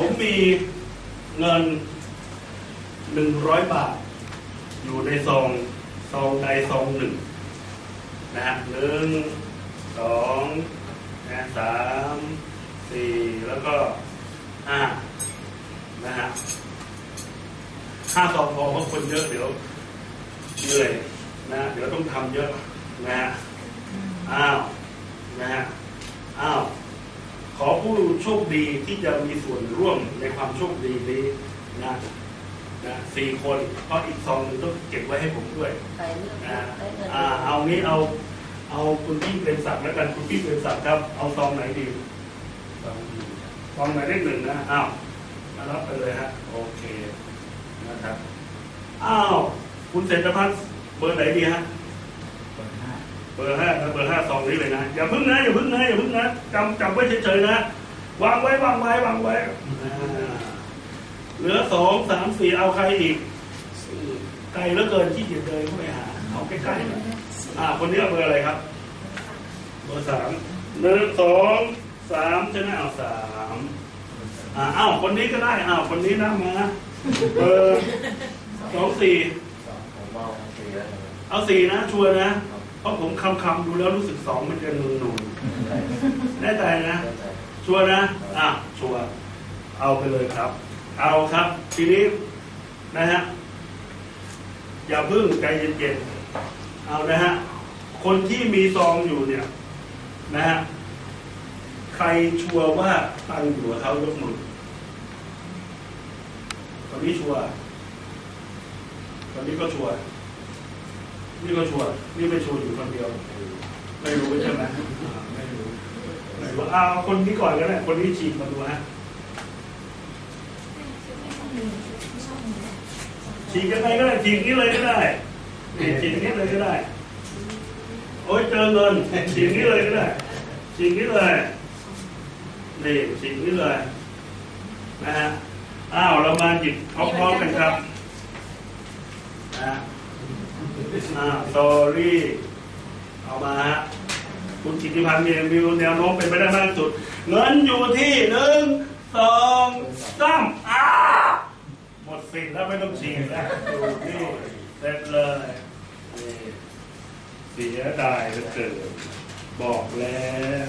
ผมมีเงินหนึ่งร้อยบาท อยู่ในซองซองใดซองหนึ่งนะฮะหนึ่งสองนะสามสี่แล้วก็ห้านะฮะห้าซองพอเพราะคนเยอะเดี๋ยวเหนื่อยนะเดี๋ยวต้องทำเยอะนะฮะอ้าวนะฮะอ้าว ขอ ผู้โชคดีที่จะมีส่วนร่วมในความโชคดีนี้นะนะสี่คนเพราะอีกซองหนึงต้องเก็บไว้ให้ผมด้วยไปเรื่องนะได้เงินอ่าเอานี้เอา เอาคุณพี่เป็นศักดิ์แล้วกันคุณพี่เป็นศักดิ์ครับ เอาซองไหนดีซองไหนเลขหนึ่งนะอ้าวมารับไปเลยฮะโอเคนะครับอ้าวคุณเศรษฐพัฒน์เบอร์ไหนดีฮะเบอร์ห้าเบอร์ห้าซองนี้เลยนะอย่าพึ่งนะอย่าพึ่งนะอย่าพึ่งนะจำจำไว้เฉยๆนะวางไว้วางไว้วางไว้เหลือสองสามสี่เอาใครอีกไกลเหลือเกินที่เกียจเดินเข้าไปหาเอาใกล้ๆอ่าคนนี้เบอร์อะไรครับ เบอร์สามหนึ่งสองสามใช่ไหมเอาสามอ่าอ้าวคนนี้ก็ได้อ้าวคนนี้นะมาเบอร์สองสี่เอาสี่นะชัวร์นะ ราะผมคำคำๆดูแล้วรู้สึกสองมันจะนูนนูนๆแน่ใจนะ ชัวร์นะ อะ ชัวร์เอาไปเลยครับ เอาครับ ทีนี้นะฮะ อย่าพึ่งใจเย็นๆ เอานะฮะ คนที่มีซองอยู่เนี่ย นะฮะ ใครชัวร์ว่าตังค์อยู่กับเขายกมือคนนี้ชัวร์คนนี้ก็ชัวร์ นี่ก็ชวร์นี่ไม่ชัวร์อยู่คนเดียว ไม่รู้ใช่ไหมไม่รู้ไหนว่าเอาคนนี้ก่อนก็ได้คนนี้ฉีกมาดูฮะฉีกยังไงก็ได้ฉีกนี้เลยก็ได้ฉีกนี้เลยก็ได้ โอ้ยเจอเงินฉีกนี้เลยก็ได้ฉีกนี้เลยนี่ฉีกนี้เลยนะฮะอ้าวเรามาหยิบพร้อมๆกันครับนะ อ่า sorry เอามาฮะคุณกิติพันธ์เนี่ยมีแนวโน้มเป็นไปได้มากสุด เงินอยู่ที่หนึ่งสองสามอ้าหมดสิทธิ์แล้วไม่ต้องฉีดแล้วดูนี่เสร็จเลยนี่เสียดายเหลือเกินบอกแล้ว